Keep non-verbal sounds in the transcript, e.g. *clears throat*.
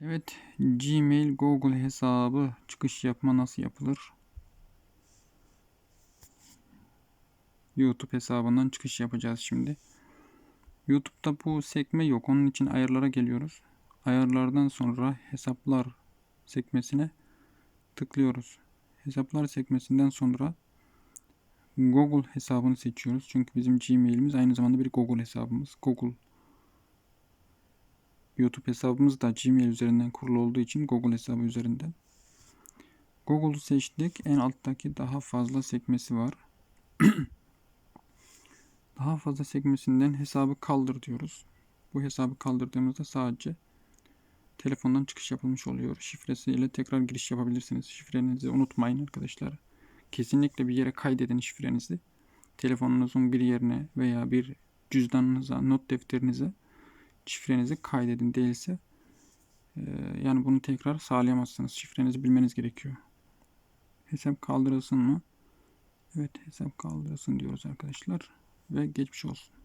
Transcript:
Evet, Gmail Google hesabı çıkış yapma nasıl yapılır? YouTube hesabından çıkış yapacağız şimdi. YouTube'da bu sekme yok. Onun için ayarlara geliyoruz. Ayarlardan sonra hesaplar sekmesine tıklıyoruz. Hesaplar sekmesinden sonra Google hesabını seçiyoruz. Çünkü bizim Gmail'imiz aynı zamanda bir Google hesabımız. Google YouTube hesabımız da Gmail üzerinden kurulu olduğu için Google hesabı üzerinden. Google'u seçtik. En alttaki daha fazla sekmesi var. *clears throat* daha fazla sekmesinden hesabı kaldır diyoruz. Bu hesabı kaldırdığımızda sadece telefondan çıkış yapılmış oluyor. Şifresiyle tekrar giriş yapabilirsiniz. Şifrenizi unutmayın arkadaşlar. Kesinlikle bir yere kaydedin şifrenizi. Telefonunuzun bir yerine veya bir cüzdanınıza, not defterinize şifrenizi kaydedin değilse e, yani bunu tekrar sağlayamazsınız. Şifrenizi bilmeniz gerekiyor. Hesap kaldırılsın mı? Evet hesap kaldırılsın diyoruz arkadaşlar. Ve geçmiş olsun.